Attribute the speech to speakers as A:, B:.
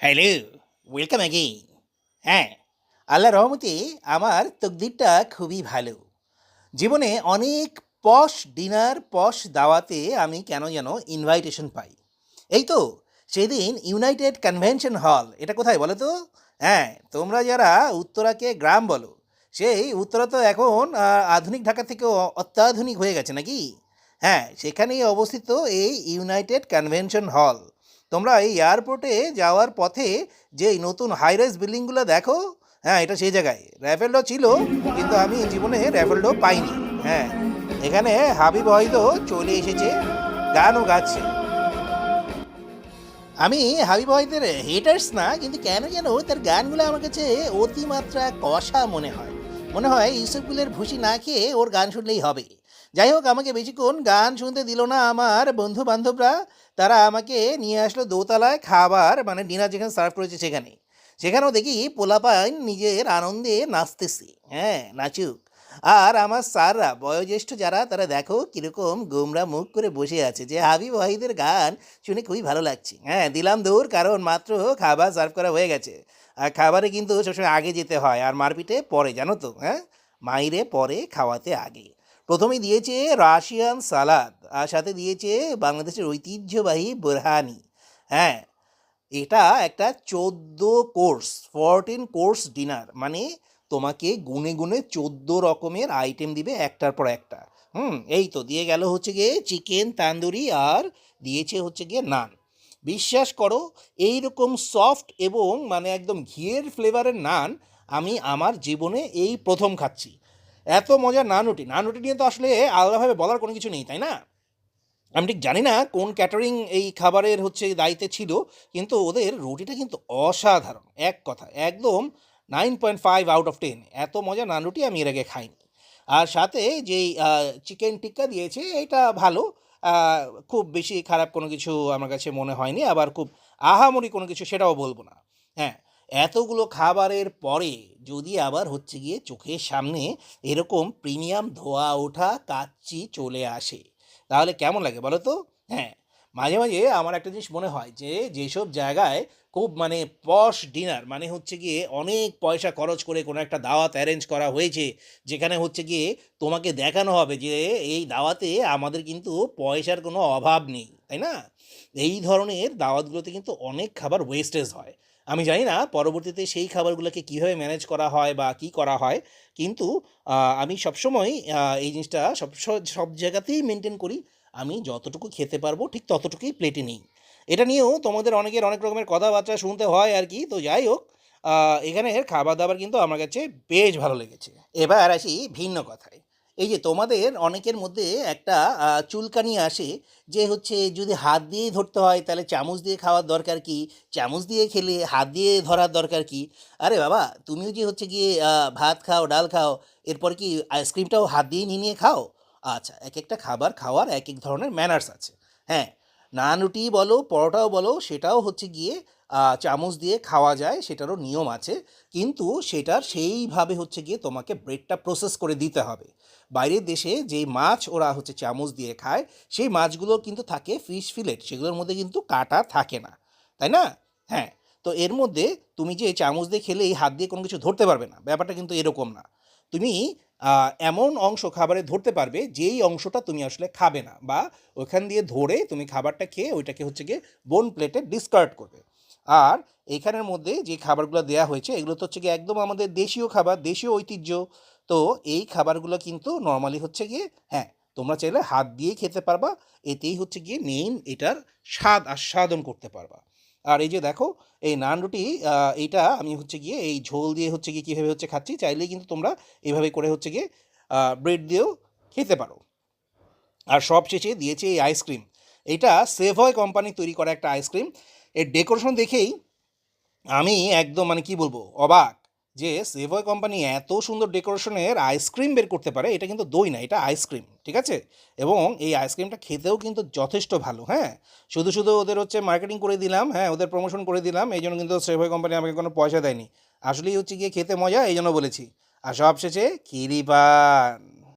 A: Hello welcome again হ্যাঁ আল্লাহ রহমতে আমার তকদিরটা খুবই ভালো। জীবনে অনেক পশ ডিনার পশ দাওয়াতে আমি কেন যেন ইনভাইটেশন পাই। এই তো, সেদিন ইউনাইটেড কনভেনশন হল এটা কোথায় বলো তো? হ্যাঁ তোমরা যারা উত্তরাকে গ্রাম বলো, সেই উত্তরা তো এখন আধুনিক ঢাকা থেকে অত্যাধুনিক হয়ে গেছে নাকি? হ্যাঁ সেখানেই অবস্থিত এই ইউনাইটেড কনভেনশন হল তোমরা এই এয়ারপোর্টে যাওয়ার পথে যে নতুন হাইরাইজ বিল্ডিংগুলো দেখো হ্যাঁ এটা সেই জায়গায়। র্যাফেলডো ছিল, কিন্তু আমি জীবনে র্যাফেলডো পাইনি হ্যাঁ। এখানে হাবিব হয়তো চলে এসেছে, গানও গাচ্ছে। আমি হাবিব ওয়াহিদের হেটার্স না, কিন্তু কেন যেন তার গানগুলো আমার কাছে অতিমাত্রা কষা মনে হয়। মনে হয় ইউসুফগুলের ভুসি না খেয়ে ওর গান শুনলেই হবে। যাই হোক আমাকে বেশিক্ষণ গান শুনতে দিল না আমার বন্ধু বান্ধবরা তারা আমাকে নিয়ে আসলো দোতলায় খাবার মানে ডিনার যেখানে সার্ভ করেছে সেখানে সেখানেও দেখি পোলাপাইন নিজের আনন্দে নাচতেছে। হ্যাঁ নাচুক। আর আমার স্যাররা, বয়োজ্যেষ্ঠ যারা, তারা দেখো কীরকম গোমরা মুখ করে বসে আছে যে হাবিব ওয়াহিদের গান শুনে খুবই ভালো লাগছে। হ্যাঁ দিলাম দূর, কারণ মাত্র খাবার সার্ভ করা হয়ে গেছে। আর খাবারে কিন্তু সবসময় আগে যেতে হয়, আর মারপিটে পরে, জানো তো হ্যাঁ? মাইরে পরে, খাওয়াতে আগে। প্রথমে দিয়েছে রাশিয়ান সালাদ, আর সাথে দিয়েছে বাংলাদেশের ঐতিহ্যবাহী বোরহানি। হ্যাঁ এটা একটা চোদ্দ কোর্স ফরটিন কোর্স ডিনার। মানে তোমাকে গুনে গুনে চোদ্দ রকমের আইটেম দিবে একটার পর একটা। হুম, এই তো, দিয়ে গেল হচ্ছে গিয়ে চিকেন তান্দুরি, আর দিয়েছে হচ্ছে গিয়ে নান। বিশ্বাস করো এই রকম সফট এবং মানে একদম ঘিয়ের ফ্লেভারের নান আমি আমার জীবনে এই প্রথম খাচ্ছি। এত মজার নানুটি নানুটি নিয়ে তো আসলে আলাদাভাবে বলার কোনো কিছু নেই, তাই না? আমি ঠিক জানি না কোন ক্যাটারিং এই খাবারের হচ্ছে দায়িত্বে ছিল, কিন্তু ওদের রুটিটা কিন্তু অসাধারণ, এক কথা। একদম nine point five out of ten এত মজা নান রুটি আমি এর আগে খাইনি। আর সাথে যেই চিকেন টিক্কা দিয়েছে, এটা ভালো। খুব বেশি খারাপ কোনো কিছু আমার কাছে মনে হয়নি। আবার খুব আহামরি কোনো কিছু সেটাও বলব না। হ্যাঁ এতগুলো খাবারের পরে যদি আবার হচ্ছে গিয়ে চোখের সামনে এরকম প্রিমিয়াম ধোয়া ওঠা কাচ্চি চলে আসে, তাহলে কেমন লাগে বলো তো? হ্যাঁ মাঝে মাঝে আমার একটা জিনিস মনে হয় যে, যেসব জায়গায় খুব মানে পশ ডিনার মানে হচ্ছে গিয়ে অনেক পয়সা খরচ করে কোনো একটা দাওয়াত অ্যারেঞ্জ করা হয়েছে, যেখানে হচ্ছে গিয়ে তোমাকে দেখানো হবে যে, এই দাওয়াতে আমাদের কিন্তু পয়সার কোনো অভাব নেই, তাই না? এই ধরনের দাওয়াতগুলোতে কিন্তু অনেক খাবার ওয়েস্টেজ হয়। আমি জানি না পরবর্তীতে সেই খাবারগুলোকে কীভাবে ম্যানেজ করা হয় বা কী করা হয় কিন্তু আমি সবসময় এই জিনিসটা সব সব জায়গাতেই মেনটেন করি। আমি যতটুকু খেতে পারব ঠিক ততটুকুই প্লেটে নিই। এটা নিয়েও তোমাদের অনেকের অনেক রকমের কথাবার্তা শুনতে হয় আর কি। তো যাই হোক আহ, এখানের খাবার দাবার কিন্তু আমার কাছে বেশ ভালো লেগেছে। এবার আসি ভিন্ন কথায়। এই যে তোমাদের অনেকের মধ্যে একটা চুলকানি আসে যে হচ্ছে যদি হাত দিয়েই ধরতে হয় তাহলে চামচ দিয়ে খাওয়ার দরকার কি? চামচ দিয়ে খেলে হাত দিয়ে ধরার দরকার কি? আরে বাবা, তুমিও যে হচ্ছে গিয়ে ভাত খাও, ডাল খাও, এরপর কি আইসক্রিমটাও হাত দিয়ে নিয়ে নিয়ে খাও? আচ্ছা এক একটা খাবার খাওয়ার এক এক ধরনের ম্যানার্স আছে। হ্যাঁ নান রুটি বলো, পরোটাও বলো, সেটাও হচ্ছে গিয়ে চামচ দিয়ে খাওয়া যায়, সেটারও নিয়ম আছে। কিন্তু সেটার সেইভাবে হচ্ছে গিয়ে তোমাকে ব্রেডটা প্রসেস করে দিতে হবে। বাইরের দেশে যেই মাছ ওরা হচ্ছে চামচ দিয়ে খায়, সেই মাছগুলো কিন্তু থাকে ফিশ ফিলেট সেগুলোর মধ্যে কিন্তু কাটা থাকে না। তাই না? হ্যাঁ। তো এর মধ্যে তুমি যে চামচ দিয়ে খেলে এই হাত দিয়ে কোনো কিছু ধরতে পারবে না, ব্যাপারটা কিন্তু এরকম না। তুমি এমন অংশ খাবারে ধরতে পারবে যেই অংশটা তুমি আসলে খাবে না বা ওখান দিয়ে ধরে তুমি খাবারটা খেয়ে ওইটাকে হচ্ছে গিয়ে বোন প্লেটে ডিসকার্ড করবে। আর এখানের মধ্যে যে খাবারগুলো দেওয়া হয়েছে, এগুলো তো হচ্ছে গিয়ে একদম আমাদের দেশীয় খাবার, দেশীয় ঐতিহ্য। তো এই খাবারগুলো কিন্তু নর্মালি হচ্ছে গিয়ে হ্যাঁ তোমরা চাইলে হাত দিয়ে খেতে পারবা, এতেই হচ্ছে গিয়ে মেইন এটার স্বাদ আস্বাদন করতে পারবা। আর এই যে দেখো, এই নান রুটি এইটা আমি হচ্ছে গিয়ে এই ঝোল দিয়ে হচ্ছে গিয়ে কীভাবে হচ্ছে খাচ্ছি, চাইলেই কিন্তু তোমরা এভাবে করে হচ্ছে গিয়ে ব্রেড দিয়েও খেতে পারো। আর সব শেষে দিয়েছে এই আইসক্রিম এটা সেভয় কোম্পানি তৈরি করা একটা আইসক্রিম এর ডেকোরেশন দেখেই আমি একদম মানে কি বলব, অবাক। যে সেভয় কোম্পানি এত সুন্দর ডেকোরেশনের আইসক্রিম বের করতে পারে, এটা কিন্তু দই না, এটা আইসক্রিম ঠিক আছে? এবং এই আইসক্রিমটা খেতেও কিন্তু যথেষ্ট ভালো হ্যাঁ? শুধু শুধু ওদের হচ্ছে মার্কেটিং করে দিলাম হ্যাঁ ওদের প্রমোশন করে দিলাম, এই জন্য কিন্তু সেভয় কোম্পানি আমাকে কোনো পয়সা দেয়নি। আসলেই হচ্ছে গিয়ে খেতে মজা, এই জন্য বলেছি। আর সবশেষে খিরি পান।